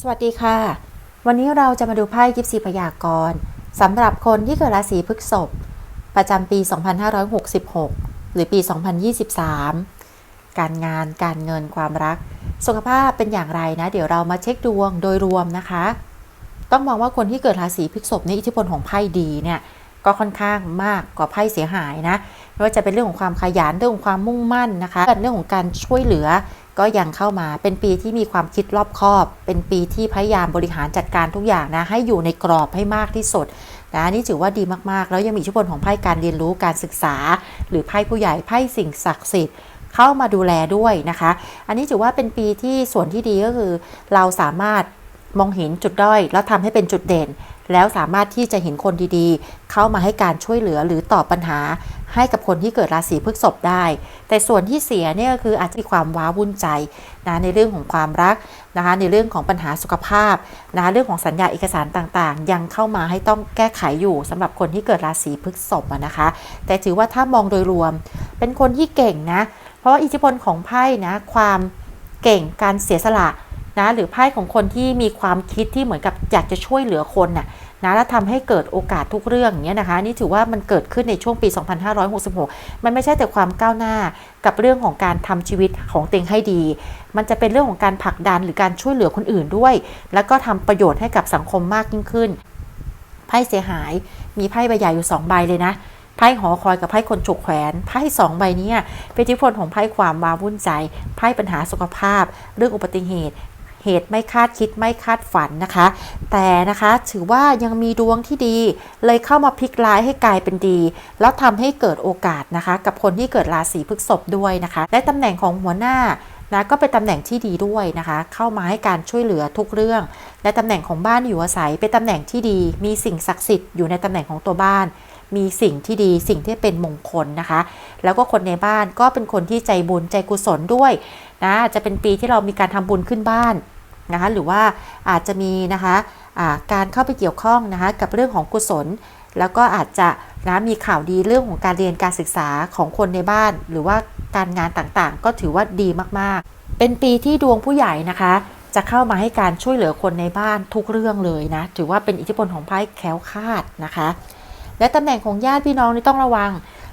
สวัสดีค่ะ วันนี้เราจะมาดูไพ่ยิปซีพยากรณ์สำหรับคนที่เกิดราศีพฤษภประจำปี 2566 หรือปี 2023 การงานการเงินความรัก สุขภาพเป็นอย่างไรนะ เดี๋ยวเรามาเช็คดวงโดยรวมนะคะ ต้องมองว่าคนที่เกิดราศีพฤษภในยอิทธิพลของไพ่ดีเนี่ยก็ค่อนข้างมากกว่าไพ่เสียหายนะไม่ว่าจะเป็นเรื่องของความขยันเรื่องของความมุ่งมั่นนะคะเรื่องของการช่วยเหลือ ก็ยังเข้ามาเป็นปีที่มีความคิดรอบคอบ เป็นปีที่พยายามบริหารจัดการทุกอย่างนะ ให้อยู่ในกรอบให้มากที่สุดนะนี่ถือว่าดีมากๆ แล้วยังมีอิทธิพลของไพ่การเรียนรู้การศึกษา หรือไพ่ผู้ใหญ่ไพ่สิ่งศักดิ์สิทธิ์เข้ามาดูแลด้วยนะคะ อันนี้ถือว่าเป็นปีที่ส่วนที่ดีก็คือ เราสามารถมองเห็นจุดด้อย แล้วทำให้เป็นจุดเด่น แล้วสามารถที่จะเห็นคนดีๆ เข้ามาให้การช่วยเหลือหรือตอบปัญหา ให้กับคนที่เกิดราศีพฤษภได้ แต่ส่วนที่เสียเนี่ยก็คืออาจจะมีความว้าวุ่นใจนะในเรื่องของความรักนะคะในเรื่องของปัญหาสุขภาพนะเรื่องของสัญญาเอกสารต่างๆ ยังเข้ามาให้ต้องแก้ไขอยู่สำหรับคนที่เกิดราศีพฤษภนะคะ แต่ถือว่าถ้ามองโดยรวม เป็นคนที่เก่งนะ เพราะว่าอิทธิพลของไพ่นะความเก่งการเสียสละนะหรือไพ่ของคนที่มีความคิดที่เหมือนกับอยากจะช่วยเหลือคนน่ะ นะและทำให้เกิดโอกาสทุกเรื่องเงี้ยนะคะนี่ถือว่ามันเกิดขึ้นในช่วงปี 2566 มันไม่ใช่แต่ความก้าวหน้ากับเรื่องของการทำชีวิตของเต็งให้ดี มันจะเป็นเรื่องของการผลักดันหรือการช่วยเหลือคนอื่นด้วย แล้วก็ทำประโยชน์ให้กับสังคมมากยิ่งขึ้น ไพ่เสียหาย มีไพ่ใบใหญ่อยู่ 2 ใบเลยนะ ไพ่หอคอยกับไพ่คนฉุกแขวน ไพ่สองใบนี้เป็นอิทธิพลของไพ่ความวาวุ่นใจ ไพ่ปัญหาสุขภาพ เรื่องอุบัติเหตุ เหตุไม่คาดคิดไม่คาดฝันนะคะ แต่นะคะถือว่ายังมีดวงที่ดี เลยเข้ามาพลิกร้ายให้กลายเป็นดี แล้วทำให้เกิดโอกาสนะคะ กับคนที่เกิดราศีพฤษภด้วยนะคะ และตำแหน่งของหัวหน้านะก็เป็นตำแหน่งที่ดีด้วยนะคะ เข้ามาให้การช่วยเหลือทุกเรื่อง และตำแหน่งของบ้านอยู่อาศัยเป็นตำแหน่งที่ดี มีสิ่งศักดิ์สิทธิ์อยู่ในตำแหน่งของตัวบ้าน มีสิ่งที่ดีสิ่งที่เป็นมงคลนะคะ แล้วก็คนในบ้านก็เป็นคนที่ใจบุญใจกุศลด้วยนะจะเป็นปีที่เรามีการทำบุญขึ้นบ้าน นะคะหรือว่าอาจจะมีนะคะะการเข้าไปเกี่ยวข้องนะคะกับเรื่องของกุศล แล้วก็อาจจะนะมีข่าวดีเรื่องของการเรียนการศึกษาของคนในบ้าน หรือว่าการงานต่างๆ ก็ถือว่าดีมากๆ เป็นปีที่ดวงผู้ใหญ่นะคะ จะเข้ามาให้การช่วยเหลือคนในบ้านทุกเรื่องเลยนะถือว่าเป็นอิทธิพลของไพ่แคล้วคาดนะคะ และตำแหน่งของญาติพี่น้องนี่ต้องระวัง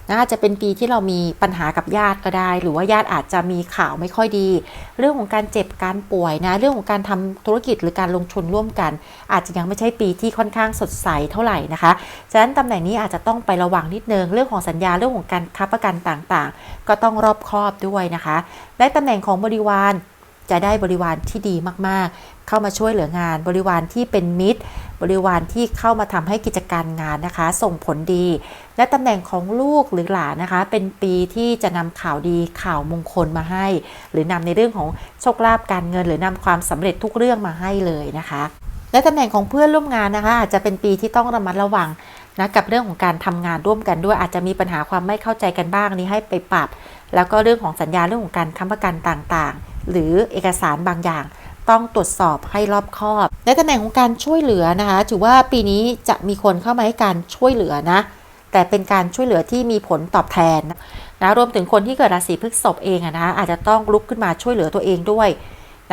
นะอาจะเป็นปีที่เรามีปัญหากับญาติก็ได้ หรือว่าญาติอาจจะมีข่าวไม่ค่อยดี เรื่องของการเจ็บการป่วยนะเรื่องของการทำธุรกิจหรือการลงทุนร่วมกัน อาจจะยังไม่ใช่ปีที่ค่อนข้างสดใสเท่าไหร่นะคะฉะนั้นตำแหน่งนี้อาจจะต้องไประวังนิดนึงเรื่องของสัญญาเรื่องของการค้าประกันต่างๆ ก็ต้องรอบคอบด้วยนะคะ และตำแหน่งของบริวารจะได้บริวารที่ดีมากๆ เข้ามาช่วยเหลืองานบริวารที่เป็นมิตร บริวารที่เข้ามาทำให้กิจการงานนะคะ ส่งผลดี และตำแหน่งของลูกหรือหลานนะคะ เป็นปีที่จะนำข่าวดีข่าวมงคลมาให้ หรือนำในเรื่องของโชคลาภการเงิน หรือนำความสำเร็จทุกเรื่องมาให้เลยนะคะ และตำแหน่งของเพื่อนร่วมงานนะคะ อาจจะเป็นปีที่ต้องระมัดระวังนะกับเรื่องของการทำงานร่วมกันด้วยอาจจะมีปัญหาความไม่เข้าใจกันบ้างนี้ให้ไปปรับ แล้วก็เรื่องของสัญญาเรื่องของการค้ำประกันต่างๆ หรือเอกสารบางอย่าง ต้องตรวจสอบให้รอบคอบ ในตำแหน่งของการช่วยเหลือนะคะ ถือว่าปีนี้จะมีคนเข้ามาให้การช่วยเหลือนะ แต่เป็นการช่วยเหลือที่มีผลตอบแทนนะรวมถึงคนที่เกิดราศีพฤษภเองอะนะอาจจะต้องลุกขึ้นมาช่วยเหลือตัวเองด้วย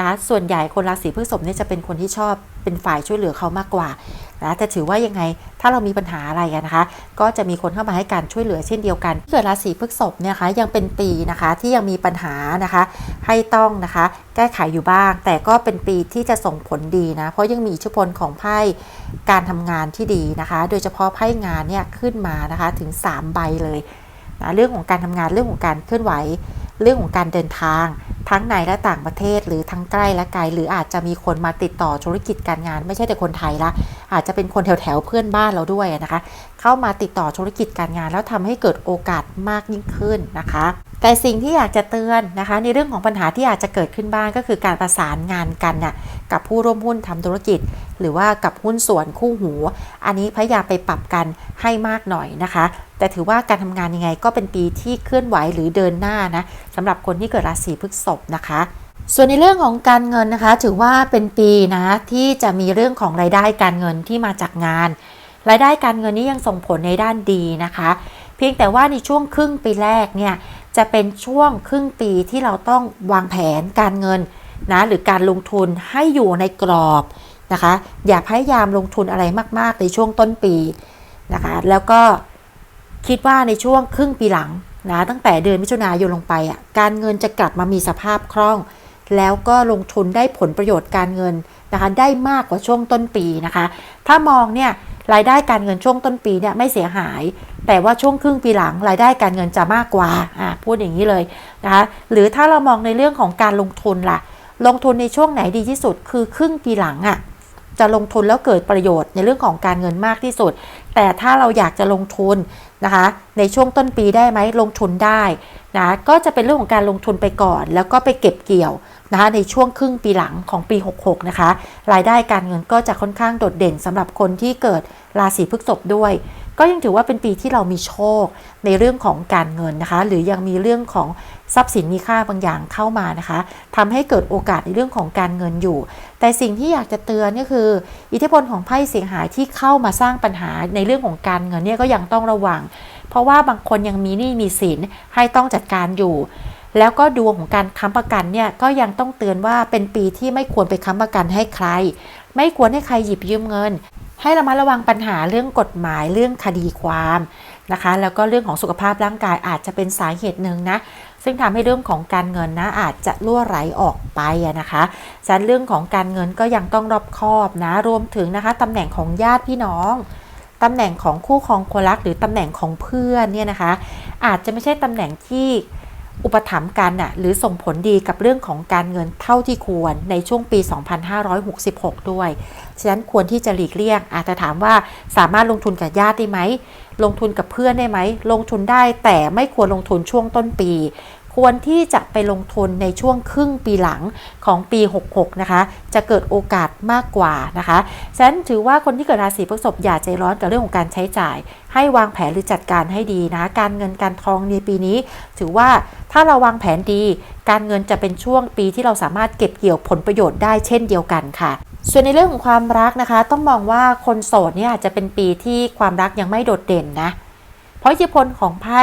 นะส่วนใหญ่คนราศีพฤษภเนี่ยจะเป็นคนที่ชอบเป็นฝ่ายช่วยเหลือเขามากกว่า นะแต่ถือว่ายังไงถ้าเรามีปัญหาอะไรกันนะคะ ก็จะมีคนเข้ามาให้การช่วยเหลือเช่นเดียวกันเกิดราศีพฤษภเนี่ยคะยังเป็นปีนะคะที่ยังมีปัญหานะคะ ให้ต้องนะคะ แก้ไขอยู่บ้าง แต่ก็เป็นปีที่จะส่งผลดีนะ เพราะยังมีอิทธิพลของไพ่การทำงานที่ดีนะคะ โดยเฉพาะไพ่งานเนี่ยขึ้นมานะคะถึง 3 ใบเลยนะเรื่องของการทำงานเรื่องของการเคลื่อนไหว เรื่องของการเดินทาง ทั้งในและต่างประเทศ หรือทั้งใกล้และไกล หรืออาจจะมีคนมาติดต่อธุรกิจการงาน ไม่ใช่แต่คนไทยละอาจจะเป็นคนแถวๆเพื่อนบ้านเราด้วยนะคะ เข้ามาติดต่อธุรกิจการงาน แล้วทำให้เกิดโอกาสมากยิ่งขึ้นนะคะ แต่สิ่งที่อยากจะเตือนนะคะ ในเรื่องของปัญหาที่อาจจะเกิดขึ้นบ้างก็คือการประสานงานกันน่ะ กับผู้ร่วมหุ้นทำธุรกิจ หรือว่ากับหุ้นส่วนคู่หู อันนี้พยายามไปปรับกันให้มากหน่อยนะคะ แต่ถือว่าการทำงานยังไงก็เป็นปีที่เคลื่อนไหวหรือเดินหน้านะสำหรับคนที่เกิดราศีพฤษภนะคะส่วนในเรื่องของการเงินนะคะ ถือว่าเป็นปีนะที่จะมีเรื่องของรายได้การเงินที่มาจากงาน รายได้การเงินนี้ยังส่งผลในด้านดีนะคะ เพียงแต่ว่าในช่วงครึ่งปีแรกเนี่ยจะเป็นช่วงครึ่งปีที่เราต้องวางแผนการเงิน นะหรือการลงทุนให้อยู่ในกรอบนะคะ อย่าพยายามลงทุนอะไรมาก ๆ ในช่วงต้นปีนะคะ แล้วก็คิดว่าในช่วงครึ่งปีหลังนะตั้งแต่เดือนมิถุนายนลงไปอะการเงินจะกลับมามีสภาพคล่อง แล้วก็ลงทุนได้ผลประโยชน์การเงินนะคะได้มากกว่าช่วงต้นปีนะคะ ถ้ามองเนี่ยรายได้การเงินช่วงต้นปีเนี่ยไม่เสียหาย แต่ว่าช่วงครึ่งปีหลังรายได้การเงินจะมากกว่าอ่าพูดอย่างนี้เลยนะคะหรือถ้าเรามองในเรื่องของการลงทุนล่ะ ลงทุนในช่วงไหนดีที่สุด คือครึ่งปีหลังอะ่ะจะลงทุนแล้วเกิดประโยชน์ในเรื่องของการเงินมากที่สุด แต่ถ้าเราอยากจะลงทุนนะคะ ในช่วงต้นปีได้ไหมลงทุนได้นะก็จะเป็นเรื่องของการลงทุนไปก่อน แล้วก็ไปเก็บเกี่ยวนะคะในช่วงครึ่งปีหลังของปี 66 นะคะ รายได้การเงินก็จะค่อนข้างโดดเด่นสำหรับคนที่เกิดราศีพฤษภด้วย ก็ยังถือว่าเป็นปีที่เรามีโชคในเรื่องของการเงินนะคะ หรือยังมีเรื่องของ ทรัพย์สินมีค่าบางอย่างเข้ามานะคะทำให้เกิดโอกาสในเรื่องของการเงินอยู่ แต่สิ่งที่อยากจะเตือนก็คือ อิทธิพลของไพ่เสียหายที่เข้ามาสร้างปัญหาในเรื่องของการเงินเนี่ยก็ยังต้องระวัง เพราะว่าบางคนยังมีหนี้มีสินให้ต้องจัดการอยู่แล้วก็ดวงของการค้ำประกันเนี่ยก็ยังต้องเตือนว่าเป็นปีที่ไม่ควรไปค้ำประกันให้ใคร ไม่ควรให้ใครหยิบยืมเงิน ให้ระมัดระวังปัญหาเรื่องกฎหมายเรื่องคดีความนะคะ แล้วก็เรื่องของสุขภาพร่างกายอาจจะเป็นสาเหตุหนึ่งนะ ซึ่งทำให้เรื่องของการเงินนะอาจจะล่วไหลออกไปนะคะฉะนั้นเรื่องของการเงินก็ยังต้องรอบคอบนะรวมถึงนะคะตำแหน่งของญาติพี่น้องตำแหน่งของคู่ครองคนรักหรือตำแหน่งของเพื่อนเนี่ยนะคะ อาจจะไม่ใช่ตำแหน่งที่ อุปถัมภ์กันน่ะหรือส่งผลดีกับเรื่องของการเงินเท่าที่ควรในช่วงปี 2566 ด้วย ฉะนั้นควรที่จะหลีกเลี่ยง อาจจะถามว่าสามารถลงทุนกับญาติได้ไหม ลงทุนกับเพื่อนได้ไหม ลงทุนได้แต่ไม่ควรลงทุนช่วงต้นปี ควรที่จะไปลงทุนในช่วงครึ่งปีหลังของปี 66 นะคะ จะเกิดโอกาสมากกว่านะคะฉะนั้นถือว่าคนที่เกิดราศีพฤษภอย่าใจร้อนกับเรื่องของการใช้จ่าย ให้วางแผนหรือจัดการให้ดีนะ การเงินการทองในปีนี้ ถือว่าถ้าเราวางแผนดี การเงินจะเป็นช่วงปีที่เราสามารถเก็บเกี่ยวผลประโยชน์ได้เช่นเดียวกันค่ะส่วนในเรื่องของความรักนะคะ ต้องมองว่าคนโสดเนี่ยอาจจะเป็นปีที่ความรักยังไม่โดดเด่นนะ เพราะอิทธิพลของไพ่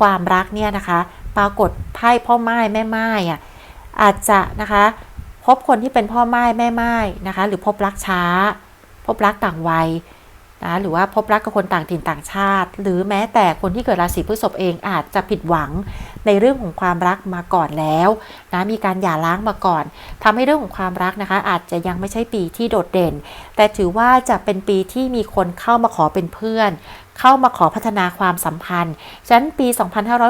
ความรักเนี่ยนะคะ ปรากฏไพ่พ่อไม้แม่ไม้อะอาจจะนะคะพบคนที่เป็นพ่อไม้แม่ไม้นะคะ หรือพบรักช้า พบรักต่างวัยนะหรือว่าพบรักกับคนต่างถิ่นต่างชาติ หรือแม้แต่คนที่เกิดราศีพฤษภเองอาจจะผิดหวัง ในเรื่องของความรักมาก่อนแล้วนะมีการหย่าร้างมาก่อนทำให้เรื่องของความรักนะคะ อาจจะยังไม่ใช่ปีที่โดดเด่น แต่ถือว่าจะเป็นปีที่มีคนเข้ามาขอเป็นเพื่อน เข้ามาขอพัฒนาความสัมพันธ์ฉะนั้นปี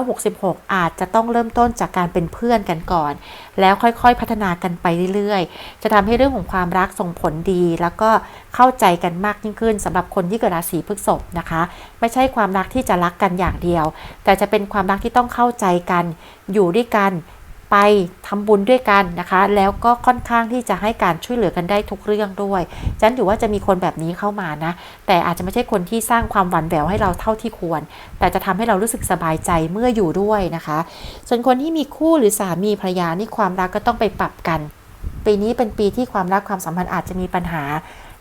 2566 อาจจะต้องเริ่มต้นจากการเป็นเพื่อนกันก่อน แล้วค่อยๆพัฒนากันไปเรื่อยๆ จะทำให้เรื่องของความรักส่งผลดี แล้วก็เข้าใจกันมากยิ่งขึ้นสำหรับคนที่เกิดราศีพฤษภนะคะ ไม่ใช่ความรักที่จะรักกันอย่างเดียว แต่จะเป็นความรักที่ต้องเข้าใจกัน อยู่ด้วยกันไปทำบุญด้วยกันนะคะ แล้วก็ค่อนข้างที่จะให้การช่วยเหลือกันได้ทุกเรื่องด้วยฉันถือว่าจะมีคนแบบนี้เข้ามานะ แต่อาจจะไม่ใช่คนที่สร้างความหวั่นแหววให้เราเท่าที่ควร แต่จะทำให้เรารู้สึกสบายใจเมื่ออยู่ด้วยนะคะ ส่วนคนที่มีคู่หรือสามีภรรยานี่ความรักก็ต้องไปปรับกัน ปีนี้เป็นปีที่ความรักความสัมพันธ์อาจจะมีปัญหา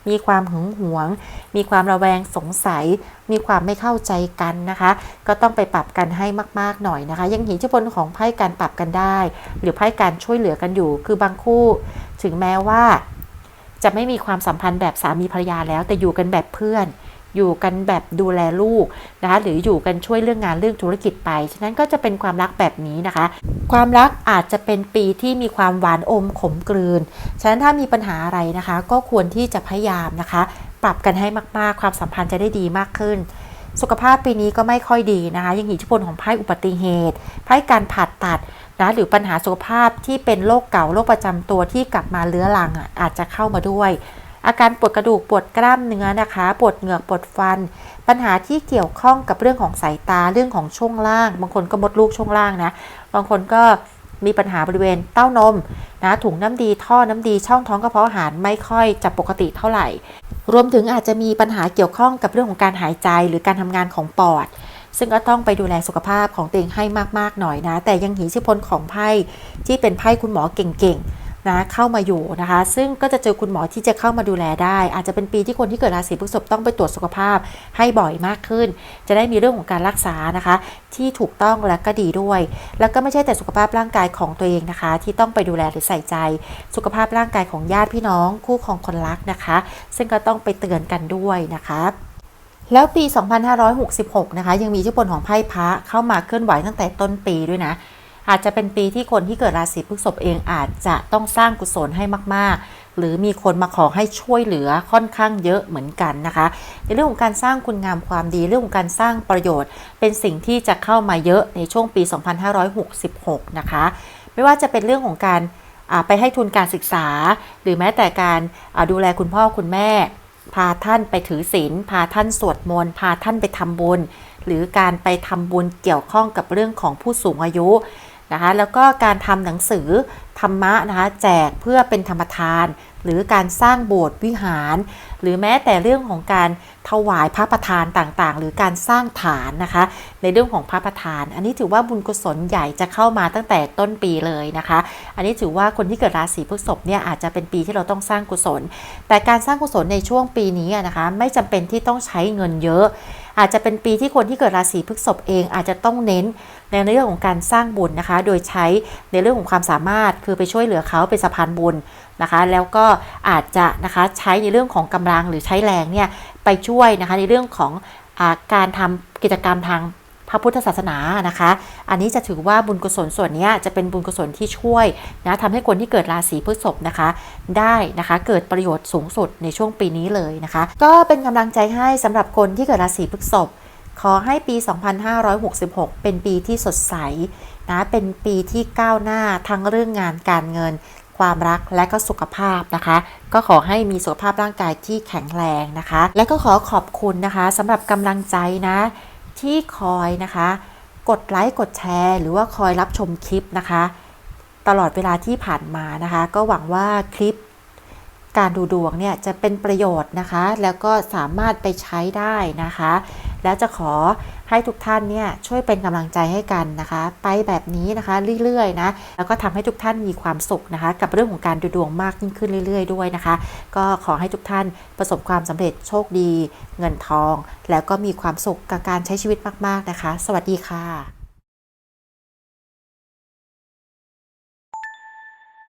มีความหึงหวง มีความระแวงสงสัย มีความไม่เข้าใจกันนะคะ ก็ต้องไปปรับกันให้มาก ๆ หน่อยนะคะ ยังเห็นที่พลของไพ่การปรับกันได้ หรือไพ่การช่วยเหลือกันอยู่ คือบางคู่ ถึงแม้ว่า จะไม่มีความสัมพันธ์แบบสามีภรรยาแล้วแต่อยู่กันแบบเพื่อน อยู่กันแบบดูแลลูกนะคะหรืออยู่กันช่วยเรื่องงานเรื่องธุรกิจไป ฉะนั้นก็จะเป็นความรักแบบนี้นะคะ ความรักอาจจะเป็นปีที่มีความหวานอมขมกลืน ฉะนั้นถ้ามีปัญหาอะไรนะคะ ก็ควรที่จะพยายามนะคะ ปรับกันให้มากๆ ความสัมพันธ์จะได้ดีมากขึ้นสุขภาพปีนี้ก็ไม่ค่อยดีนะคะ ยังมีอิทธิพลของไพ่อุบัติเหตุไพ่การผ่าตัดนะหรือปัญหาสุขภาพที่เป็นโรคเก่าโรคประจำตัวที่กลับมาเลื้อรังอะอาจจะเข้ามาด้วย อาการปวดกระดูกปวดกล้ามเนื้อนะคะปวดเหงือกปวดฟัน ปัญหาที่เกี่ยวข้องกับเรื่องของสายตาเรื่องของช่วงล่าง บางคนก็มดลูกช่วงล่างนะบางคนก็มีปัญหาบริเวณเต้านมนะถุงน้ำดีท่อน้ำดีช่องท้องกระเพาะอาหารไม่ค่อยจะปกติเท่าไหร่ รวมถึงอาจจะมีปัญหาเกี่ยวข้องกับเรื่องของการหายใจหรือการทำงานของปอด ซึ่งก็ต้องไปดูแลสุขภาพของตัวเองให้มากๆหน่อยนะ แต่ยังห็นอิทธิพลของไพ่ที่เป็นไพ่คุณหมอเก่งๆ นะเข้ามาอยู่นะคะ ซึ่งก็จะเจอคุณหมอที่จะเข้ามาดูแลได้ อาจจะเป็นปีที่คนที่เกิดราศีพฤษภต้องไปตรวจสุขภาพให้บ่อยมากขึ้น จะได้มีเรื่องของการรักษานะคะ ที่ถูกต้องและก็ดีด้วย แล้วก็ไม่ใช่แต่สุขภาพร่างกายของตัวเองนะคะ ที่ต้องไปดูแลหรือใส่ใจ สุขภาพร่างกายของญาติพี่น้อง คู่ครองคนรักนะคะ ซึ่งก็ต้องไปเตือนกันด้วยนะคะแล้วปี 2566 นะคะ ยังมีอิทธิพลของไพ่พระเข้ามาเคลื่อนไหวตั้งแต่ต้นปีด้วยนะ อาจจะเป็นปีที่คนที่เกิดราศีพฤษภเองอาจจะต้องสร้างกุศลให้มาก ๆ หรือมีคนมาขอให้ช่วยเหลือค่อนข้างเยอะเหมือนกันนะคะ ในเรื่องของการสร้างคุณงามความดีเรื่องของการสร้างประโยชน์ เป็นสิ่งที่จะเข้ามาเยอะในช่วงปี 2566 นะคะ ไม่ว่าจะเป็นเรื่องของการไปให้ทุนการศึกษา หรือแม้แต่การดูแลคุณพ่อคุณแม่ พาท่านไปถือศีลพาท่านสวดมนต์พาท่านไปทำบุญ หรือการไปทำบุญเกี่ยวข้องกับเรื่องของผู้สูงอายุ นะคะแล้วก็การทำหนังสือธรรมะนะคะแจกเพื่อเป็นธรรมทาน หรือการสร้างโบสถ์วิหาร หรือแม้แต่เรื่องของการถวายพระประธานต่างๆ หรือการสร้างฐานนะคะ ในเรื่องของพระประธาน อันนี้ถือว่าบุญกุศลใหญ่จะเข้ามาตั้งแต่ต้นปีเลยนะคะ อันนี้ถือว่าคนที่เกิดราศีพฤษภเนี่ยอาจจะเป็นปีที่เราต้องสร้างกุศล แต่การสร้างกุศลในช่วงปีนี้นะคะ ไม่จำเป็นที่ต้องใช้เงินเยอะ อาจจะเป็นปีที่คนที่เกิดราศีพฤษภเองอาจจะต้องเน้นในเรื่องของการสร้างบุญนะคะ โดยใช้ในเรื่องของความสามารถคือไปช่วยเหลือเขาเป็นสะพานบุญนะคะ แล้วก็อาจจะนะคะใช้ในเรื่องของกำลังหรือใช้แรงเนี่ยไปช่วยนะคะในเรื่องของอาการทำกิจกรรมทาง พระพุทธศาสนานะคะ อันนี้จะถือว่าบุญกุศลส่วนนี้จะเป็นบุญกุศลที่ช่วยนะทำให้คนที่เกิดราศีพฤษภนะคะ ได้นะคะเกิดประโยชน์สูงสุดในช่วงปีนี้เลยนะคะ ก็เป็นกำลังใจให้สำหรับคนที่เกิดราศีพฤษภขอให้ปี 2566 เป็นปีที่สดใสนะเป็นปีที่ก้าวหน้าทั้งเรื่องงานการเงินความรักและก็สุขภาพนะคะ ก็ขอให้มีสุขภาพร่างกายที่แข็งแรงนะคะ และก็ขอขอบคุณนะคะสำหรับกำลังใจนะ ที่คอยนะคะ กดไลค์กดแชร์ หรือว่าคอยรับชมคลิปนะคะ ตลอดเวลาที่ผ่านมานะคะ ก็หวังว่าคลิปการดูดวงเนี่ยจะเป็นประโยชน์นะคะ แล้วก็สามารถไปใช้ได้นะคะ แล้วจะขอให้ทุกท่านเนี่ยช่วยเป็นกำลังใจให้กันนะคะ ไปแบบนี้นะคะเรื่อยๆนะแล้วก็ทำให้ทุกท่านมีความสุขนะคะ กับเรื่องของการดูดวงมากยิ่งขึ้นเรื่อย ๆ ด้วยนะคะ ก็ขอให้ทุกท่านประสบความสำเร็จโชคดี เงินทอง แล้วก็มีความสุขกับการใช้ชีวิตมากๆนะคะ สวัสดีค่ะ